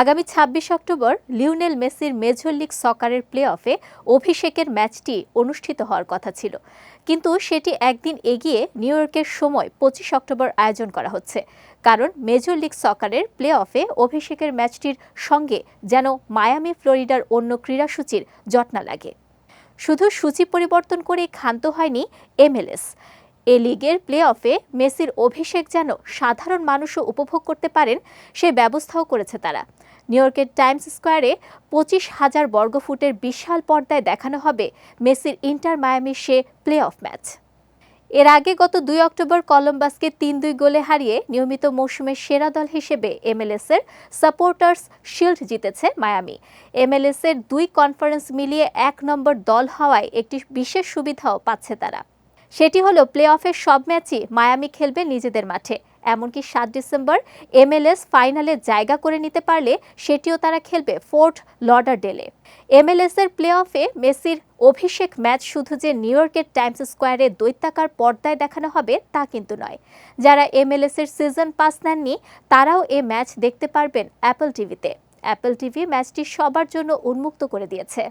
আগামী ছাব্বিশ October Lionel মেসির মেজর লিগ সকারের প্লে অফে অভিষেকের ম্যাচটি অনুষ্ঠিত হওয়ার কথা ছিল। কিন্তু সেটি একদিন এগিয়ে নিউ ইয়র্কের সময় পঁচিশ অক্টোবর আয়োজন করা হচ্ছে। কারণ মেজর লিগ সকারের প্লে অফে অভিষেকের ম্যাচটির সঙ্গে যেন মায়ামি ফ্লোরিডার অন্য ক্রীড়াসূচির জটনা লাগে। শুধু সূচি পরিবর্তন করে ক্ষান্ত হয়নি এমএলএস এ লিগের প্লে অফে মেসির অভিষেক যেন সাধারণ মানুষও উপভোগ করতে পারেন, সে ব্যবস্থাও করেছে তারা। নিউ ইয়র্কের টাইমস স্কোয়ারে পঁচিশ হাজার বর্গফুটের বিশাল পর্দায় দেখানো হবে মেসির ইন্টার মায়ামির সে প্লে অফ ম্যাচ। এর আগে গত দুই অক্টোবর কলম্বাসকে তিন দুই গোলে হারিয়ে নিয়মিত মৌসুমের সেরা দল হিসেবে এমএলএস এর সাপোর্টার্স শিল্ড জিতেছে মায়ামি। এমএলএস এর দুই কনফারেন্স মিলিয়ে এক নম্বর দল হওয়ায় একটি বিশেষ সুবিধাও পাচ্ছে তারা। সেটি হলো প্লে অফের সব ম্যাচই মায়ামি খেলবে নিজেদের মাঠে। এমনকি সাত ডিসেম্বর এমএলএস ফাইনালে জায়গা করে নিতে পারলে সেটিও তারা খেলবে ফোর্ট লডারডেলে এমএলএস এর প্লে অফে মেসির অভিষেক ম্যাচ শুধু যে নিউ ইয়র্কের টাইমস স্কোয়ারে দৈত্যাকার পর্দায় দেখানো হবে তা কিন্তু নয়। যারা এমএলএস এর সিজন পাস নেননি, তারাও এ ম্যাচ দেখতে পারবেন অ্যাপল টিভিতে। অ্যাপল টিভি ম্যাচটি সবার জন্য উন্মুক্ত করে দিয়েছে।